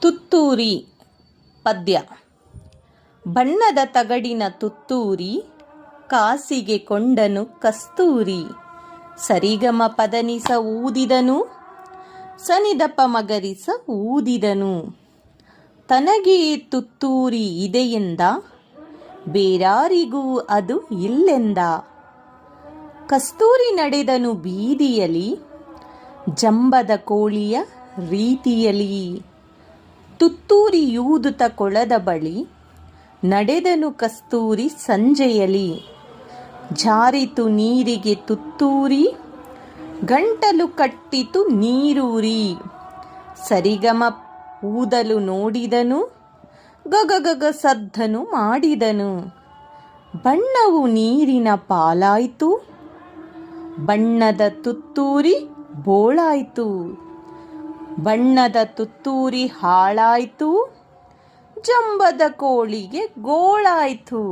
ತುತ್ತೂರಿ ಪದ್ಯ. ಬಣ್ಣದ ತಗಡಿನ ತುತ್ತೂರಿ, ಕಾಸಿಗೆ ಕೊಂಡನು ಕಸ್ತೂರಿ. ಸರಿಗಮ ಪದನಿಸ ಊದಿದನು, ಸನಿದಪ ಮಗರಿಸ ಊದಿದನು. ತನಗೆ ತುತ್ತೂರಿ ಇದೆಯೆಂದ, ಬೇರಾರಿಗೂ ಅದು ಇಲ್ಲೆಂದ. ಕಸ್ತೂರಿ ನಡೆದನು ಬೀದಿಯಲಿ, ಜಂಬದ ಕೋಳಿಯ ರೀತಿಯಲಿ. ತುತ್ತೂರಿಯೂದುತ ಕೊಳದ ಬಳಿ ನಡೆದನು ಕಸ್ತೂರಿ ಸಂಜೆಯಲಿ. ಜಾರಿತು ನೀರಿಗೆ ತುತ್ತೂರಿ, ಗಂಟಲು ಕಟ್ಟಿತು ನೀರೂರಿ. ಸರಿಗಮ ಊದಲು ನೋಡಿದನು, ಗಗಗಗ ಸದ್ದನು ಮಾಡಿದನು. ಬಣ್ಣವು ನೀರಿನ ಪಾಲಾಯಿತು, ಬಣ್ಣದ ತುತ್ತೂರಿ ಬೋಳಾಯ್ತು. ಬಣ್ಣದ ತುತ್ತೂರಿ ಹಾಳಾಯ್ತು ಜಂಬದ ಕೋಳಿಗೆ ಗೋಳಾಯ್ತು.